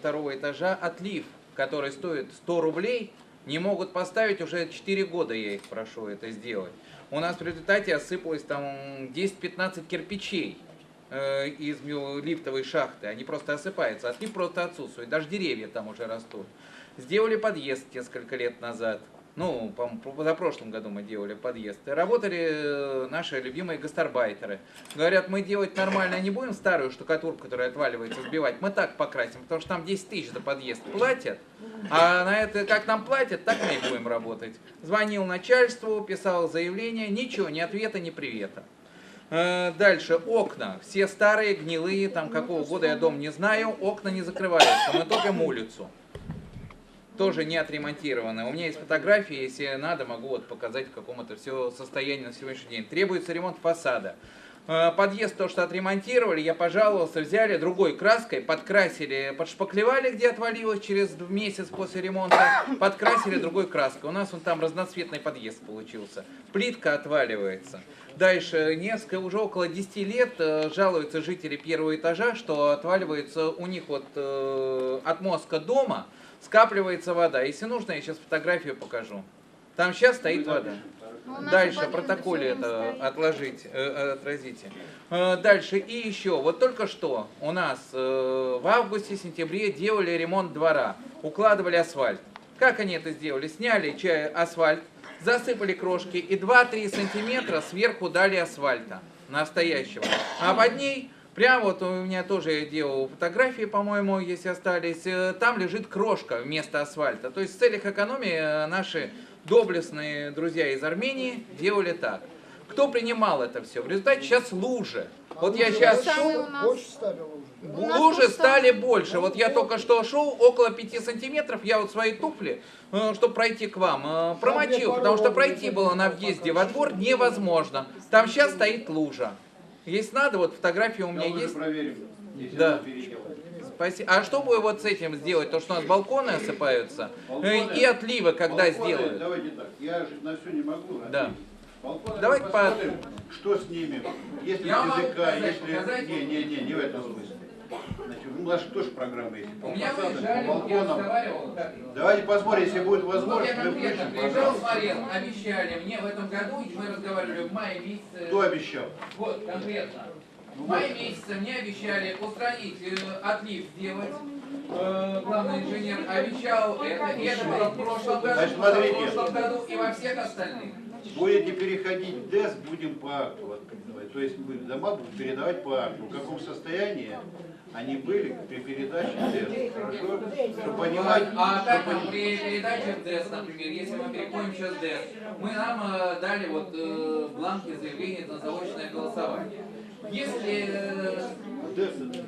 второго этажа отлив, который стоит 100 рублей, не могут поставить, уже 4 года я их прошу это сделать. У нас в результате осыпалось там 10-15 кирпичей э, из лифтовой шахты, они просто осыпаются, отлив просто отсутствует, даже деревья там уже растут. Сделали подъезд несколько лет назад, ну, за прошлом году мы делали подъезд. И работали э, наши любимые гастарбайтеры. Говорят, мы делать нормально не будем старую штукатурку, которая отваливается, сбивать. Мы так покрасим, потому что там 10 тысяч за подъезд платят. А на это, как нам платят, так мы и будем работать. Звонил начальству, писал заявление, ничего, ни ответа, ни привета. Э, Дальше, окна. Все старые, гнилые, там какого года я дом не знаю, окна не закрываются, мы топим улицу тоже не отремонтированы. У меня есть фотографии, если надо, могу вот показать в каком-то все состоянии на сегодняшний день. Требуется ремонт фасада. Э, Подъезд то, что отремонтировали, я пожаловался, взяли другой краской, подкрасили, подшпаклевали, где отвалилось через месяц после ремонта, подкрасили другой краской. У нас он там разноцветный подъезд получился. Плитка отваливается. Дальше, несколько, уже около 10 лет э, жалуются жители первого этажа, что отваливается у них вот э, от дома, скапливается вода. Если нужно, я сейчас фотографию покажу. Там сейчас стоит вода. Ну, у нас Дальше протоколе это отложить, э, э, отразите. Э, Дальше и еще, вот только что у нас э, в августе-сентябре делали ремонт двора, укладывали асфальт. Как они это сделали? Сняли чай, асфальт, засыпали крошки и 2-3 сантиметра сверху дали асфальта настоящего. А под ней, прямо вот у меня тоже я делал фотографии, по-моему, если остались, э, там лежит крошка вместо асфальта. То есть в целях экономии э, наши доблестные друзья из Армении делали так. Кто принимал это все? В результате сейчас лужи. Вот я сейчас нас- Больше стали лужи. Лужи стали больше. Вот я только что шел, около 5 сантиметров, я вот свои туфли, чтобы пройти к вам, э, промочил, потому что пройти было на въезде во двор невозможно. Там сейчас стоит лужа. Если надо, вот фотография у меня уже есть. проверим, если Да. Спасибо. А что бы вот с этим сделать? То, что у нас балконы осыпаются, э, Балконы- и отливы когда Балконы, сделают? Давайте так, я же на все не могу. Да. ответить. Балконы Давайте мы по- посмотрим, что с ними, если Я языка, если... показать? Не, не, не, не в этом смысле. Значит, у нас же тоже программа есть. По У меня фасадам, выезжали, по балконам. Давайте посмотрим, если будет Вот я возможность, конкретно включим приезжал, смотрел, обещали мне в этом году, мы разговаривали в мае месяце. Кто обещал? Вот, конкретно. Ну, В мае месяце мне обещали устранить э, отлив сделать. Э, главный инженер обещал это, и это было в прошлом году, Значит, в смотрите. прошлом году и во всех остальных. Будете переходить в ДЭС, будем по акту. То есть мы дома будем передавать по акту. В каком состоянии они были при передаче ДЭС. Хорошо? Чтобы понимать, А как чтобы при передаче ДЭС, например, если мы переходим сейчас ДЭС, мы нам э, дали вот э, бланки заявления на заочное голосование. Если э,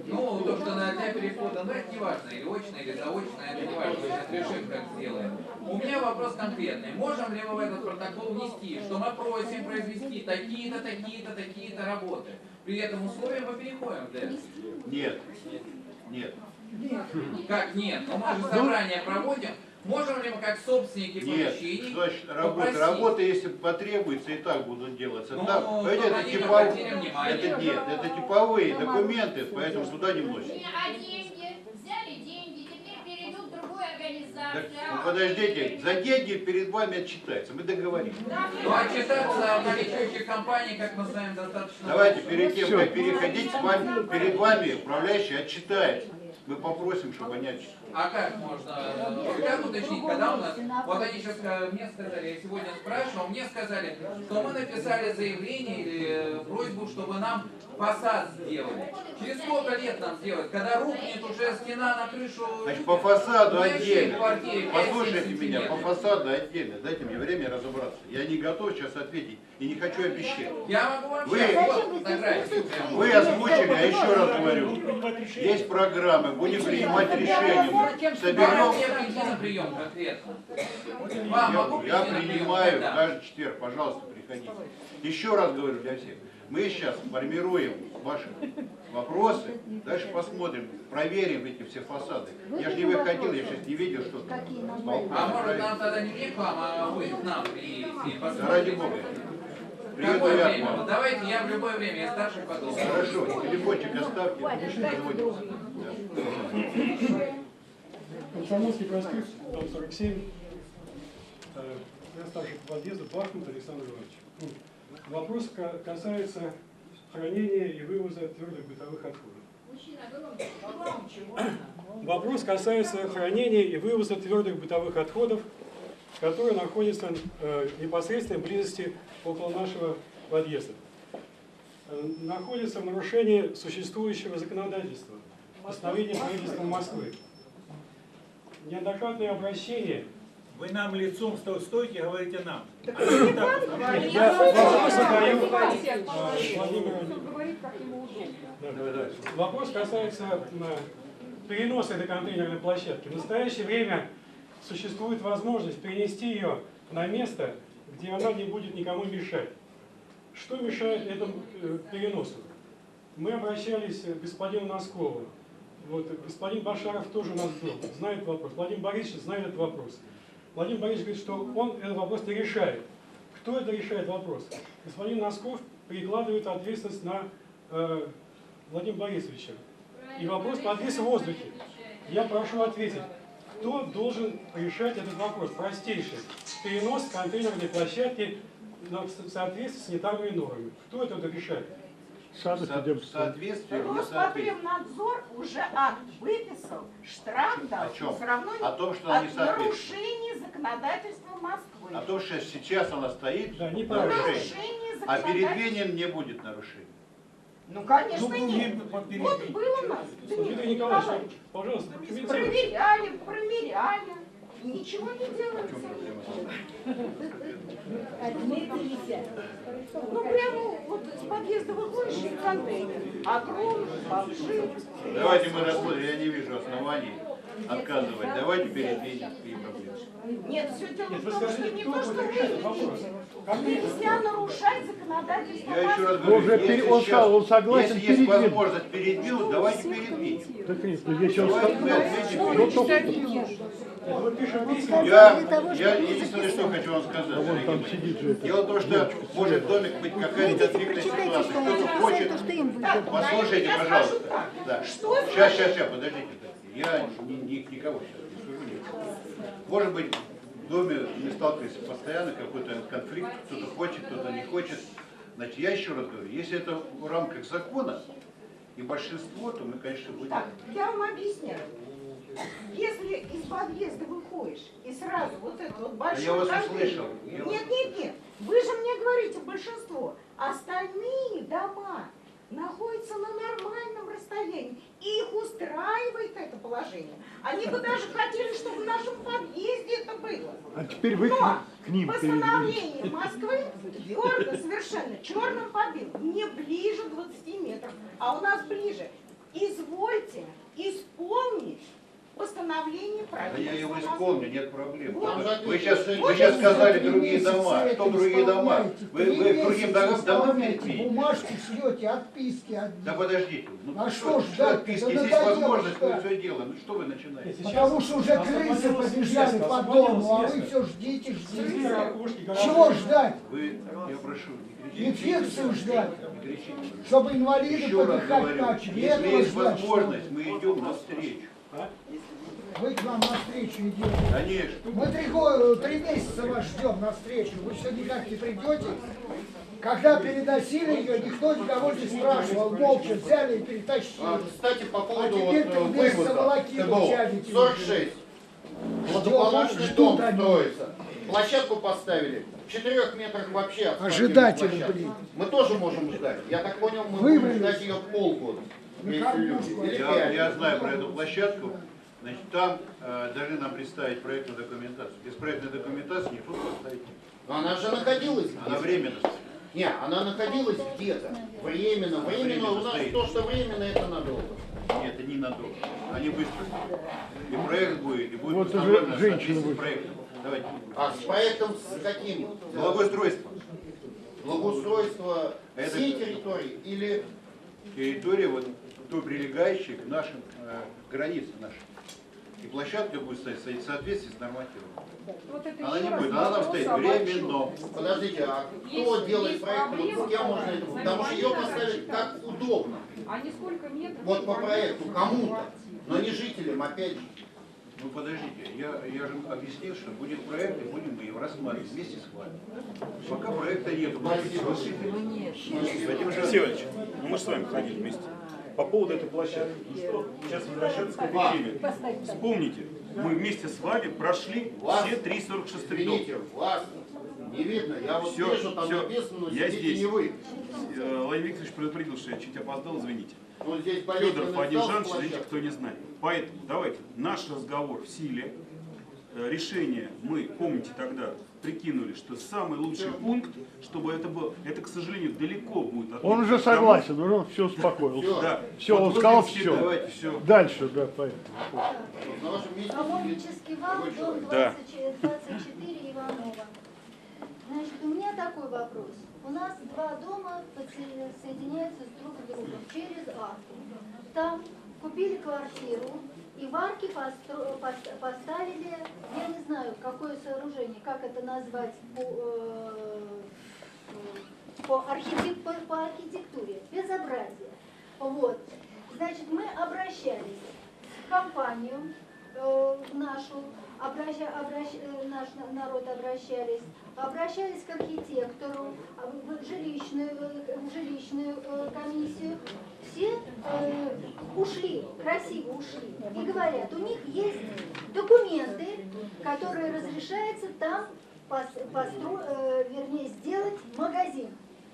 Ну, то, что на для перехода, ну это не важно, или очное, или заочное, это не важно, сейчас решим, как сделаем. У меня вопрос конкретный. Можем ли мы в этот протокол внести, что мы просим произвести такие-то, такие-то, такие-то работы? При этом условии мы переходим в ДЭС. Нет. Нет. Как нет? Ну мы же собрание проводим. Можем ли мы как собственники Нет. помещений значит работа? попросить? Работы, если потребуется, и так будут делаться. Ну, Так, понимаете, это, типов- это нет, это типовые документы, поэтому сюда не вносят. А деньги? Взяли деньги, теперь перейдут в другую Так, ну, подождите, за деньги перед вами отчитается. Мы договорились. Ну, отчитаться о наличующих компаний, как мы знаем, достаточно. Давайте перед тем, как переходить с вами, перед вами управляющий отчитается. Мы попросим, чтобы они отчитались. А как можно? э, Как уточнить, когда у нас? Вот они сейчас мне сказали, я сегодня спрашивал, мне сказали, что мы написали заявление или э, просьбу, чтобы нам фасад сделали. Через сколько лет нам сделать? Когда рухнет уже стена на крышу? Значит, по фасаду отдельно. квартире 5-7 Послушайте меня, по фасаду отдельно. Дайте мне время разобраться. Я не готов сейчас ответить и не хочу обещать. Я могу вам Вы- озвучили, а еще раз говорю, есть программы, будем принимать решения. Соберем, прием конкретно? Вам я, принимаю Когда? каждый четверг, пожалуйста, приходите. Еще раз говорю для всех, мы сейчас формируем ваши вопросы, дальше посмотрим, проверим эти все фасады. Я же не выходил, я сейчас не видел, что там. А может нам тогда не мне к вам, а вы к нам приедете и Да ради? Бога. В Приеду какое я к время? Вам. давайте я в любое время, я старший подумал. Хорошо, телефончик оставьте, позвоните. Комсомольский проспект, дом 47. Э, Я старший по подъезду Бахмут Александр Иванович. Ну, Вопрос ка- касается хранения и вывоза твердых бытовых отходов. Вопрос касается хранения и вывоза твердых бытовых отходов, которые находятся э, в непосредственной близости около нашего подъезда. Э, находятся в нарушении существующего законодательства, постановления правительства Москвы. Неоднократные обращения Вы нам лицом сто- стойте, говорите нам. Я вопрос задаю Владимиру Да. Вопрос касается переноса этой контейнерной площадки. В настоящее время существует возможность перенести ее на место, где она не будет никому мешать. Что мешает этому э, переносу? Мы обращались к господину Носкову. Вот, господин Башаров тоже у нас был, знает вопрос. Владимир Борисович знает этот вопрос. Владимир Борисович говорит, что он этот вопрос не решает. Кто это решает вопрос? Господин Носков перекладывает ответственность на э, Владимира Борисовича. И вопрос повис в воздухе. Я прошу ответить, кто должен решать этот вопрос? Простейший. Перенос контейнерной площадки в соответствии с санитарными нормами. Кто это решает? Соответствии, не в соответствии. Роспотребнадзор уже акт выписал, штраф дал, О чем? все равно О том, что не нарушений законодательства Москвы. О том, что сейчас она стоит, Да, неправильно. нарушение. Нарушение А перед. Венин не будет нарушений. Ну, конечно, Ну, нет. не Вот был у нас Дмитрий Николаевич, пожалуйста, прокомментируйте. Проверяли, промеряли. Ничего не проблема? Ну, прямо вот с подъезда выходишь и контейнер. Огромный, бомжи. Давайте мы рассмотрим, я не вижу оснований отказывать. Давайте перед Венин и проблемы. Нет, все дело Нет, в том, что скажите, не кто то, что вы видите. Нельзя нарушать законодательство Я еще раз говорю, уже пере- если он сейчас- сказал, он согласен Если есть перед Венин. возможность передвинуть, давайте передвинем. Так нет, ну если он Давайте. Я, я единственное, что хочу вам сказать, дорогие там сидит же. Дело в том, что может домик быть какая-то конфликтная ситуация. Кто-то хочет... Послушайте, Я пожалуйста. Да. Что Сейчас, сейчас, сейчас, подождите. Я ни, ни- никого сейчас не. Может быть, в доме мы сталкиваемся постоянно, какой-то конфликт, кто-то хочет, кто-то не хочет. Значит, я еще раз говорю, если это в рамках закона и большинство, то мы, конечно, будем... Так, я вам объясняю. Если из подъезда выходишь и сразу вот это вот большой я вас контейнер- услышал. Я Нет, нет, нет. Вы же мне говорите большинство. Остальные дома находятся на нормальном расстоянии. И их устраивает это положение. Они бы даже хотели, чтобы в нашем подъезде это было. а теперь вы Но к, ним постановление Москвы твердо совершенно черным по белому, не ближе 20 метров, а у нас ближе. Извольте исполнить постановление Да я правительства. его исполню, нет проблем. Вот. Вы сейчас, вы сейчас сказали другие дома. Что другие дома? Вы, вы к другим домам, передвинете? Бумажки шлете, отписки от Да подождите. Ну, А что ждать-то? отписки? Да Здесь надоело возможность, мы ждать. все делаем. Ну что вы начинаете? Сейчас Потому что уже крысы побежали по дому, а вы все ждите, ждите. Чего ждать? Вы, я прошу. Инфекцию ждать? Чтобы инвалиды Еще подыхать начали. если есть ждать, что возможность, мы идем навстречу. Вы к нам навстречу идете. Конечно. Мы три, три месяца вас ждем навстречу. Вы все никак не придете. Когда переносили ее, никто никого не спрашивал. Молча взяли и перетащили. А, Кстати, по поводу А теперь вот, ты э, вывода ТБО. чайники 46. Благополучный дом они. строится. Площадку поставили. В четырех метрах вообще Ожидатели, блин. Мы тоже можем ждать. Я так понял, мы Выбрали. будем ждать ее полгода. Я, я знаю про эту площадку. Значит, там э, должны нам представить проектную документацию. Без проектной документации поставить не может. Но Она же находилась Она где-то. временно. Не, она находилась где-то. Временно. Временно Временно у нас стоит. то, что временно, это надолго. Нет, это ненадолго. Они быстро. И проект будет, и будет Вот уже установлено женщина соответствие вышла. проекту. Давайте. А с проектом с каким? Благоустройство. Благоустройство Это- всей территории или Территория вот той прилегающей к нашим э, границам нашим. И площадка будет стоять в соответствии с нормативами. Она не будет, она там стоит временно. Подождите, а кто Есть- делает есть проект? Вот проблема, с кем можно это? с Потому что ее поставить как удобно. А не сколько метров? Вот по проекту кому-то, но не жителям, опять же. Ну подождите, я, я же объяснил, что будет проект, и будем мы его рассматривать вместе с вами. Пока проекта нет. Этим же- Алексей Иванович, ну мы с вами ходили вместе. По поводу этой площадки. Ну что, сейчас возвращаться к этой теме. Вспомните, мы вместе с вами прошли Вас- все 346 рядов. Извините, вас не видно. Я вот Всё, вижу, там всё. написано, но Я здесь. не вы. Э, Владимир Викторович предупредил, что я чуть опоздал, извините. Ну, здесь Федор болезненный Владимир встал с Жанович, извините, кто не знает. Поэтому давайте, наш разговор в силе. Решение мы, помните тогда, прикинули, что самый лучший пункт, чтобы это было, это, к сожалению, далеко будет от Он уже согласен, уже он все успокоился. Да. Все, Вот он сказал все. Давайте, все. Дальше, да, поехали. Коммунический вал, дом человек. Да. 24, 24 Иванова. Значит, у меня такой вопрос. У нас два дома соединяются с друг с другом через арку. Там купили квартиру и в арке постро- пос- поставили, я не знаю, какое сооружение, как это назвать по, э, э, по, архитек- по- по архитектуре. Безобразие. Вот. Значит, мы обращались в компанию нашу, обраща, обращ- э, наш на- народ обращались, обращались к архитектору, а в жилищную, э, в жилищную э, комиссию. Все э, ушли, красиво ушли. И говорят, у них есть документы, которые разрешается там пос- постро- э, вернее, сделать магазин.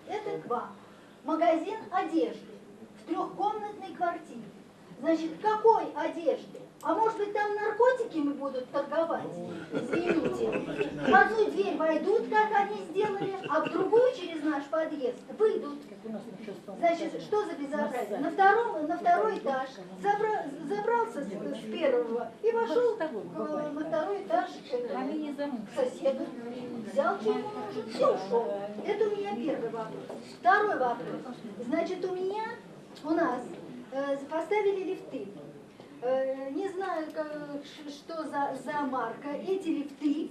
Это к вам. Магазин одежды в трехкомнатной квартире. Значит, какой одежды? А может быть там наркотиками будут торговать? Извините. В одну дверь войдут, как они сделали, а в другую через наш подъезд выйдут. Значит, что за безобразие? На, втором, на второй этаж забра- забрался с, с первого и вошел э, на второй этаж э, к соседу, взял, что ему нужно, все ушел. Это у меня первый вопрос. Второй вопрос. Значит, у меня, у нас поставили лифты. Э, не знаю, что за, за марка. Эти лифты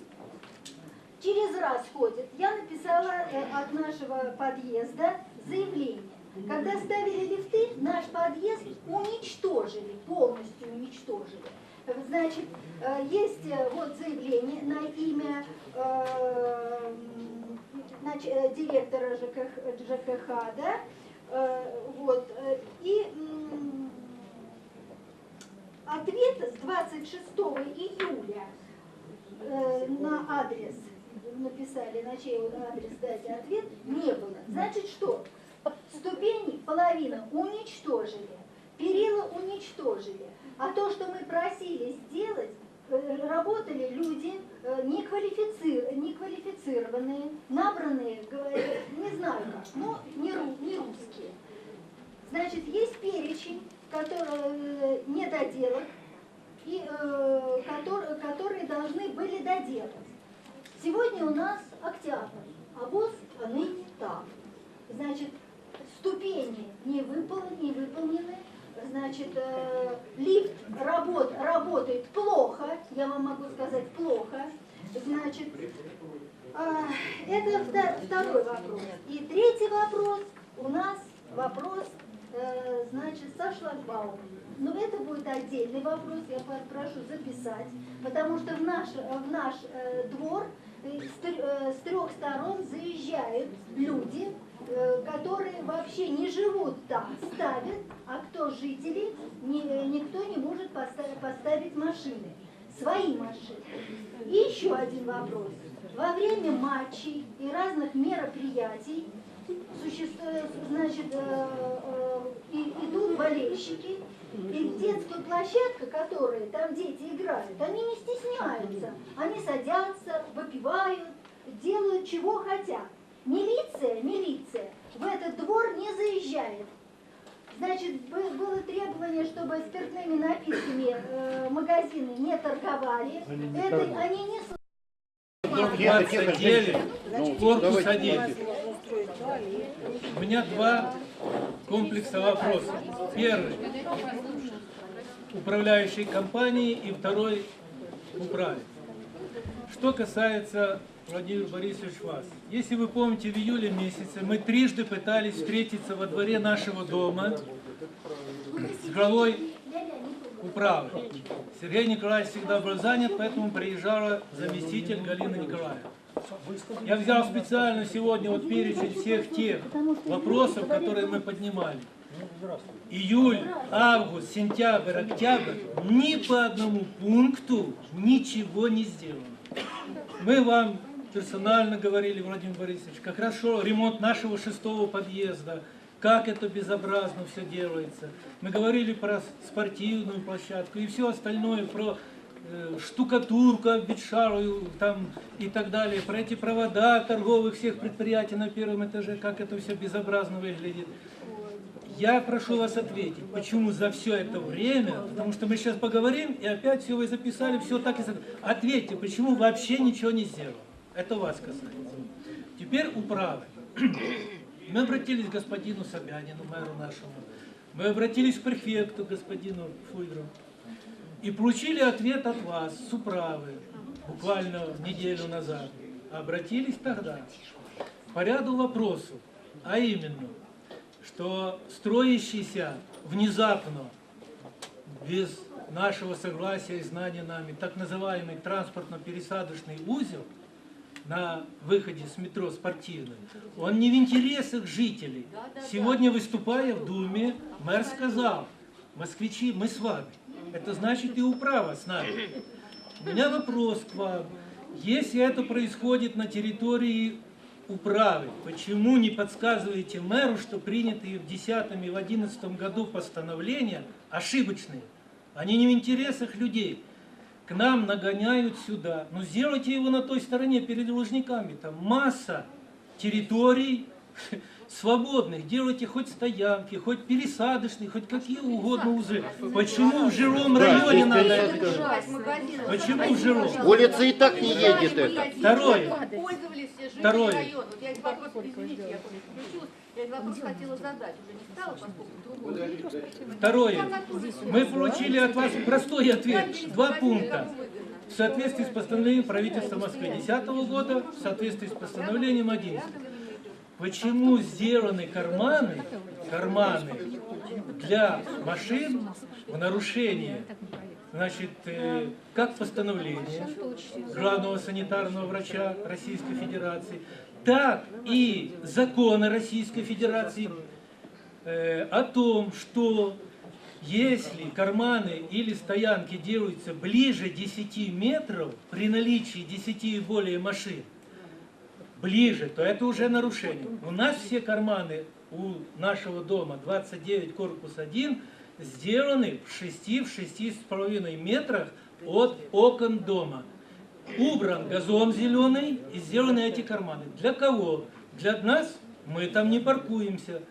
через раз ходят. Я написала э, от нашего подъезда заявление. Когда ставили лифты, наш подъезд уничтожили, полностью уничтожили. Э, Значит, э, есть э, вот заявление на имя э, э, директора ЖКХ, ЖКХ, да, Э, вот, э, и ответ с 26 июля э, на адрес написали, на чей адрес дать ответ, не было. Значит, что? Ступени половина уничтожили, перила уничтожили. А то, что мы просили сделать, э, работали люди э, неквалифици- неквалифицированные, набранные, говоря- не знаю как, но не, ру- не русские. Значит, есть перечень, который недоделок, и, э, котор- которые должны были доделать. Сегодня у нас октябрь, а ВОЗ ныне там. Значит, ступени не, выпол- не выполнены, значит, э, лифт работ, работает плохо, я вам могу сказать плохо, значит, а, это вто- второй вопрос. И третий вопрос, у нас вопрос, э, значит, со шлагбаумом. Но это будет отдельный вопрос, я прошу записать, потому что в наш, в наш э, двор э, э, с трех сторон заезжают люди, э, которые вообще не живут там, ставят, а кто жители, ни- никто не может поставить, поставить машины, свои машины. И еще один вопрос. Во время матчей и разных мероприятий существует, значит, э, э, и- идут болельщики, и детская площадка, которая там дети играют, они не стесняются. Они садятся, выпивают, делают чего хотят. Милиция, милиция в этот двор не заезжает. Значит, бы- было требование, чтобы спиртными напитками э, магазины не торговали. Они не Это торгуют. они не 29, корпус 1. У меня два комплекса вопросов. Первый – управляющей компании и второй – управе. Что касается, Владимир Борисович, вас. Если вы помните, в июле месяце мы трижды пытались встретиться во дворе нашего дома с главой управы. Сергей Николаевич всегда был занят, поэтому приезжала заместитель Галина Николаевна. Я взял специально сегодня вот перечень всех тех вопросов, которые мы поднимали. Июль, август, сентябрь, октябрь, ни по одному пункту ничего не сделано. Мы вам персонально говорили, Владимир Борисович, как хорошо ремонт нашего шестого подъезда, как это безобразно все делается. Мы говорили про спортивную площадку и все остальное, про э, штукатурку обветшалую там и так далее, про эти провода торговых всех предприятий на первом этаже, как это все безобразно выглядит. Я прошу вас ответить, почему за все это время, потому что мы сейчас поговорим, и опять все вы записали, все так и. Ответьте, почему вообще ничего не сделано? Это вас касается. Теперь управы. Мы обратились к господину Собянину, мэру нашему. Мы обратились к префекту, господину Фуйдру. И получили ответ от вас с управы, буквально неделю назад. Обратились тогда по ряду вопросов, а именно, что строящийся внезапно, без нашего согласия и знания нами, так называемый транспортно-пересадочный узел на выходе с метро спортивный, он не в интересах жителей. Сегодня, выступая в Думе, мэр сказал, москвичи, мы с вами. Это значит и управа с нами. У меня вопрос к вам. Если это происходит на территории управы. Почему не подсказываете мэру, что принятые в 2010 и в 2011 году постановления ошибочные? Они не в интересах людей. К нам нагоняют сюда. Ну сделайте его на той стороне перед Лужниками. Там масса территорий свободных. Делайте хоть стоянки, хоть пересадочные, хоть какие угодно узлы. Почему в жилом районе надо это делать? Почему в жилом? Улица и так не едет это. Второе. Второе. Района. Вот я этот вопрос, извините, я включилась. Я этот вопрос хотела задать, уже не стала, поскольку другой. Второе. Мы получили от вас простой ответ. Два пункта. В соответствии с постановлением правительства Москвы 2010 года, в соответствии с постановлением 11. Почему сделаны карманы, карманы для машин в нарушение, значит, э, как постановление главного санитарного врача Российской Федерации, так и законы Российской Федерации э, о том, что если карманы или стоянки делаются ближе 10 метров при наличии 10 и более машин, ближе, то это уже нарушение. У нас все карманы у нашего дома 29 корпус 1 сделаны в 6 в 6,5 метрах от окон дома. Убран газон зеленый и сделаны эти карманы. Для кого? Для нас мы там не паркуемся.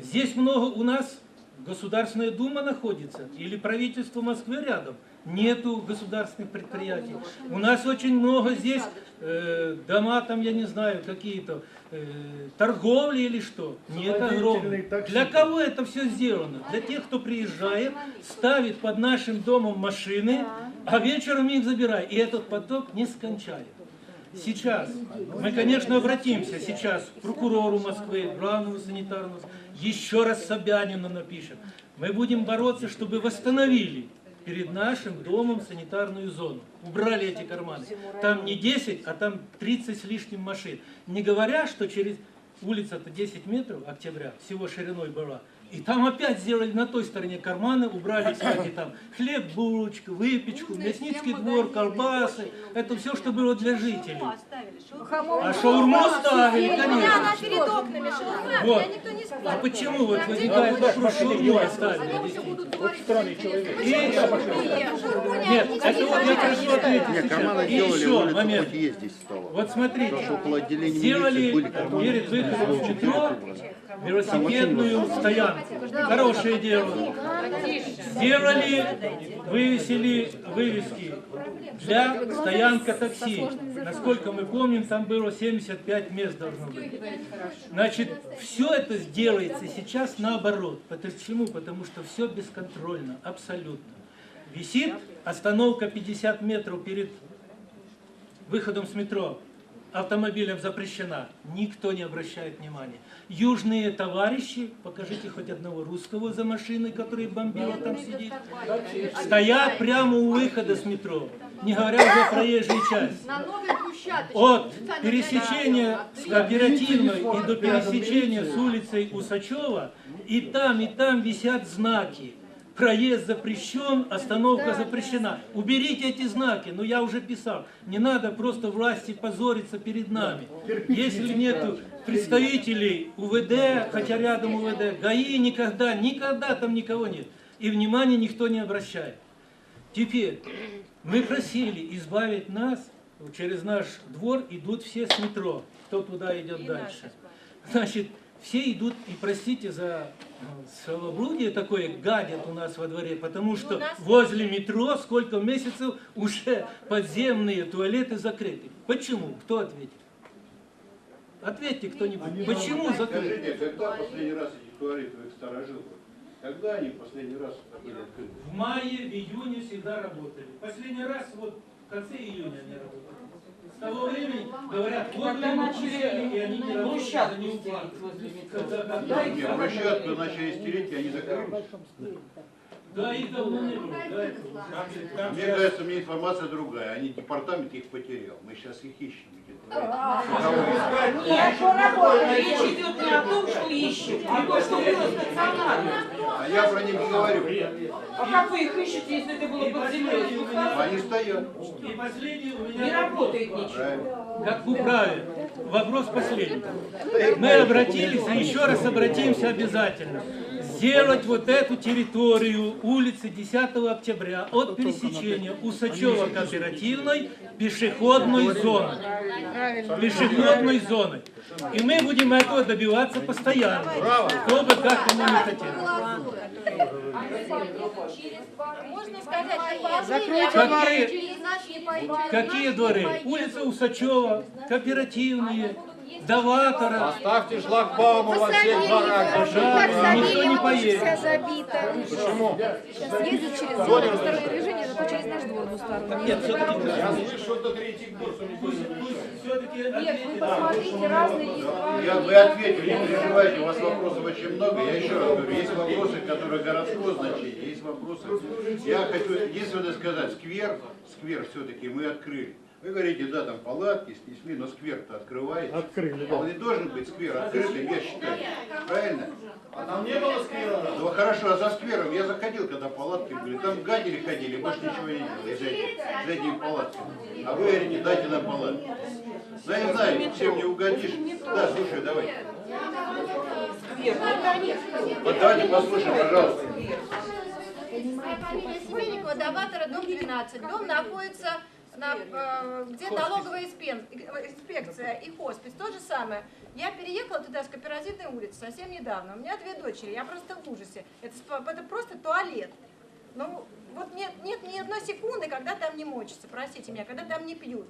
Здесь много у нас Государственная Дума находится или правительство Москвы рядом. Нету государственных предприятий. У нас очень много здесь э, дома там, я не знаю, какие-то э, торговли или что. Нет огромных. Для кого это все сделано? Для тех, кто приезжает, ставит под нашим домом машины, а вечером их забирает. И этот поток не скончает. Сейчас мы, конечно, обратимся сейчас к прокурору Москвы, главному санитарному, еще раз Собянину напишем. Мы будем бороться, чтобы восстановили перед нашим домом санитарную зону. Убрали эти карманы. Там не 10, а там 30 с лишним машин. Не говоря, что через улица-то 10 метров, октября, всего шириной была. И там опять сделали на той стороне карманы, убрали, кстати, там хлеб, булочку, выпечку, мясницкий двор, колбасы. Это все, что было для жителей. А шаурму ставили, конечно. перед окнами шаурма, Вот. никто не А почему вот возникает вопрос, шаурму оставили? Вот странный человек. И- Нет, это вот я прошу ответить И еще момент. Вот смотрите, сделали перед выходом в метро велосипедную стоянку. Хорошее дело. Сделали, вывесили вывески для стоянка такси. Насколько мы помним, там было 75 мест должно быть. Значит, все это сделается сейчас наоборот. Почему? Потому что все бесконтрольно, абсолютно. Висит остановка 50 метров перед выходом с метро. Автомобилям запрещена, никто не обращает внимания. Южные товарищи, покажите хоть одного русского за машиной, который бомбил, там сидит, стоят прямо у выхода с метро, не говоря уже о проезжей части. От пересечения с кооперативной и до пересечения с улицей Усачева, и там, и там висят знаки. Проезд запрещен, остановка запрещена. Уберите эти знаки. Ну я уже писал. Не надо просто власти позориться перед нами. Если нету представителей УВД, хотя рядом УВД, ГАИ никогда, никогда там никого нет. И внимания никто не обращает. Теперь мы просили избавить нас, через наш двор идут все с метро, кто туда идет дальше. Значит, все идут, и простите за э, словоблудие такое, гадят у нас во дворе, потому что возле метро сколько месяцев уже подземные туалеты закрыты. Почему? Кто ответит? Ответьте кто-нибудь. Почему закрыты? Скажите, когда последний раз эти туалеты в их старожилках? Когда они последний раз были открыты? В мае, в июне всегда работали. Последний раз вот в конце июня они работали. Того времени, говорят, вот мы начали, и они не работают, они Нет, брусчатку начали стереть, и они закрылись. Да, их давно не было. да. Мне кажется, мне информация другая. Они департамент их потерял. Мы сейчас их ищем. Нет, он работает. Речь идет не о том, что ищем, а то, что было стационарно. А я про них не говорю. А как вы их ищете, если это было под землей? Они стоят. Не работает ничего. Правильно. Как в управе. Вопрос последний. Мы обратились, и еще раз обратимся обязательно. Сделать вот эту территорию улицы 10 октября от пересечения Усачева кооперативной пешеходной зоны. Пешеходной зоны. И мы будем этого добиваться постоянно. Кто бы как то не хотел. Какие дворы? Улица Усачева, кооперативные, Даватора. Поставьте шлагбаумы во всех дворах. Пожалуйста, никто не поедет. забита. Почему? Сейчас ездит через зону двустороннее движение, зато через наш двор двусторонний. Нет, все-таки Я слышу, это третий курс. все-таки Нет, вы посмотрите, разные есть Я бы ответил, не переживайте, у вас вопросов очень много. Я еще раз говорю, есть вопросы, которые городского значения, есть вопросы. Я хочу единственное сказать, сквер, сквер все-таки мы открыли. Вы говорите, да, там палатки с детьми, но сквер-то открываете. Открыли, А он не должен быть сквер открытым, я считаю. Правильно? А там не было сквера? Ну хорошо, а за сквером я заходил, когда палатки были. Там гадили ходили, больше ничего не делали из этих, из этих палатки. А вы говорите, дайте нам палатки. Ну я не знаю, всем не угодишь. Да, слушай, давай. Вот давайте послушаем, пожалуйста. Моя фамилия Семенникова, Даватора, дом 12. Дом находится на, э, где налоговая инспен- э, инспекция и хоспис. То же самое. Я переехала туда с кооперативной улицы совсем недавно. У меня две дочери, я просто в ужасе. Это, это просто туалет. Ну, вот нет, нет ни одной секунды, когда там не мочится, простите меня, когда там не пьют.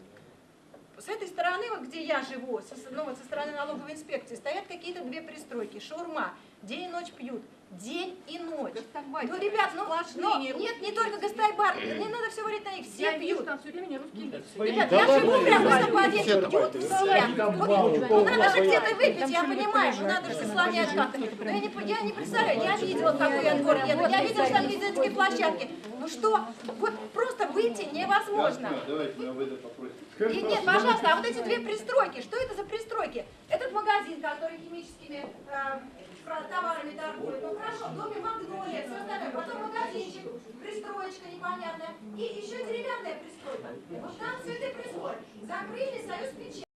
С этой стороны, вот где я живу, со, ну, вот со стороны налоговой инспекции, стоят какие-то две пристройки, шаурма, день и ночь пьют, день и ночь. Ну, ребят, ну, ну, нет, не только гастайбар, не надо все говорить на них, все Я вижу, пьют. там все время русские лица. Ребят, Да я ладно, живу прямо в Ирина, этом подъезде, все пьют все. Бабушку, Ну, надо же где-то выпить, я понимаю, ну, надо же слонять как-то. Но я не, я не представляю, я видела, в какой я двор еду, я видела, что там есть детские площадки. Ну что, вот просто выйти невозможно. И нет, пожалуйста, а вот эти две пристройки, что это за пристройки? Этот магазин, который химическими э, товарами торгует, ну хорошо, в доме Магнолия, все остальное, потом магазинчик, пристроечка непонятная, и еще деревянная пристройка. Вот там все это происходит. Закрыли союз печати.